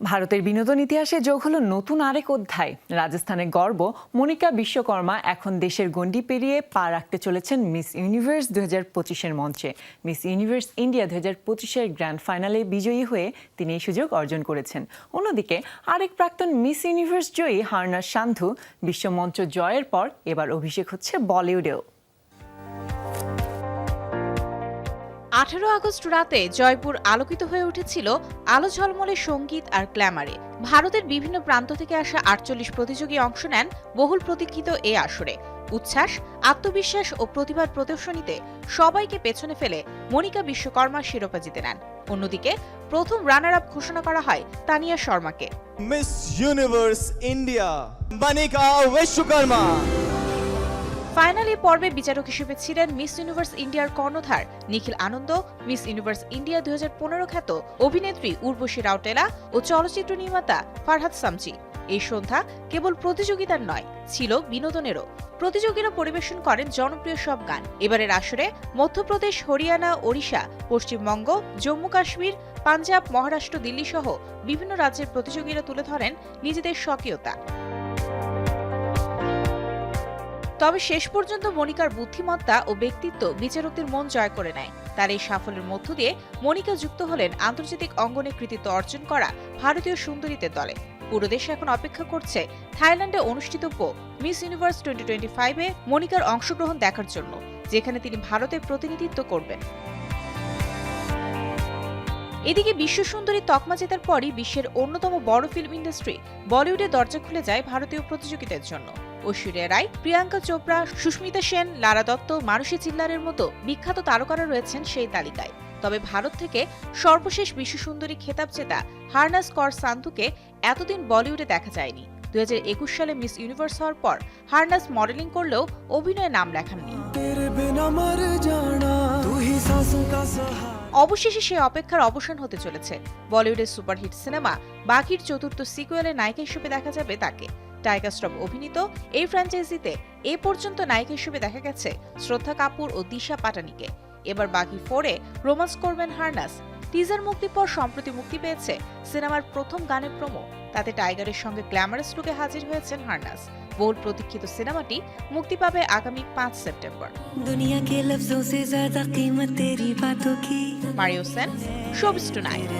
ভারতের বিনোদন ইতিহাসে যোগ হলো নতুন আরেক অধ্যায়। রাজস্থানের গর্ব, মনিকা বিশ্বকর্মা এখন দেশের গণ্ডি পেরিয়ে পা রাখতে চলেছেন মিস ইউনিভার্স দু হাজার পঁচিশের মঞ্চে। মিস ইউনিভার্স ইন্ডিয়া দু হাজার পঁচিশের গ্র্যান্ড ফাইনালে বিজয়ী হয়ে তিনি এই সুযোগ অর্জন করেছেন। অন্যদিকে, আরেক প্রাক্তন মিস ইউনিভার্স জয়ী হার্নার সান্ধু, বিশ্বমঞ্চ জয়ের পর এবার অভিষেক হচ্ছে বলিউডেও। আঠেরো আগস্ট রাতে জয়পুর আলোকিত হয়ে উঠেছিল আলো ঝলমলে সংগীত আর ক্ল্যামারে ভারতের বিভিন্ন প্রান্ত থেকে আসা আটচল্লিশ প্রতিযোগী অংশ নেন বহুল প্রতীক্ষিত এ আসরে। উচ্ছ্বাস, আত্মবিশ্বাস ও প্রতিভার প্রদর্শনীতে সবাইকে পেছনে ফেলে মনিকা বিশ্বকর্মা শিরোপা জিতে নেন। অন্যদিকে প্রথম রানার আপ ঘোষণা করা হয় Tania শর্মাকে। Miss universe India Monika Vishwakarma final পর্বে বিচারক হিসেবে ছিলেন মিস ইউনিভার্স ইন্ডিয়ার কর্ণধার Nikhil Anand, miss universe India দুই খ্যাত অভিনেত্রী উর্বশী রাউটেলা ও চলচ্চিত্র নির্মাতা ফারহাদ সামজি। এই সন্ধ্যা কেবল প্রতিযোগিতার নয়, ছিল বিনোদনেরও। প্রতিযোগীরা পরিবেশন করেন জনপ্রিয় সব গান। এবারের আসরে মধ্যপ্রদেশ, হরিয়ানা, ওড়িশা, পশ্চিমবঙ্গ, জম্মু কাশ্মীর, পাঞ্জাব, মহারাষ্ট্র দিল্লি সহ বিভিন্ন রাজ্যের প্রতিযোগীরা তুলে ধরেন নিজেদের স্বকীয়তা। তবে শেষ পর্যন্ত মনিকার বুদ্ধিমত্তা ও ব্যক্তিত্ব বিচারকদের মন জয় করে নেয়। তার এই সাফল্যের মধ্য দিয়ে মনিকা যুক্ত হলেন আন্তর্জাতিক অঙ্গনে কৃতিত্ব অর্জন করা ভারতীয় সুন্দরীদের দলে। পুরো দেশ এখন অপেক্ষা করছে থাইল্যান্ডে অনুষ্ঠিতব্য মিস ইউনিভার্স টোয়েন্টি টোয়েন্টি ফাইভে মনিকার অংশগ্রহণ দেখার জন্য, যেখানে তিনি ভারতের প্রতিনিধিত্ব করবেন। এদিকে বিশ্ব সুন্দরী তকমা জেতার পরই বিশ্বের অন্যতম বড় ফিল্ম ইন্ডাস্ট্রি বলিউডে দরজা খুলে যায় ভারতীয় প্রতিযোগিতার জন্য। ঐশ্বরিয়া রায়, প্রিয়াঙ্কা চোপড়া, সুস্মিতা সেন, লারা দত্ত, মানসী চিল্লারের মতো বিখ্যাত তারকারা রয়েছেন সেই তালিকায়। তবে ভারত থেকে সর্বশেষ বিশ্বসুন্দরী খেতাব জেতা হার্নাস কর সান্ধুকে এতদিন বলিউডে দেখা যায়নি। দুই হাজার একুশ সালে মিস ইউনিভার্স হওয়ার পর হার্নাস মডেলিং করলেও অভিনয়ে নাম লেখাননি। অবশেষে সে অপেক্ষার অবসান হতে চলেছে। বলিউডের সুপারহিট সিনেমা বাকির চতুর্থ সিকুয়েলের নায়িকা হিসেবে দেখা যাবে তাকে। টাইগার শ্রফ অভিনীত এই ফ্র্যাঞ্চাইজিতে এ পর্যন্ত নায়ক হিসেবে দেখা গেছে শ্রদ্ধা কাপুর ও দিশা পাটানিকে। এবার বাকি ফোরে রোমান্স করবেন হার্নাস। টিজার মুক্তি পর সম্প্রতি মুক্তি পেয়েছে সিনেমার প্রথম গানের প্রমো। তাতে টাইগারের সঙ্গে গ্ল্যামারাস লুকে হাজির হয়েছেন হার্নাস। বহুল প্রতীক্ষিত সিনেমাটি মুক্তি পাবে আগামী পাঁচ September. Mario Sen showbiz night.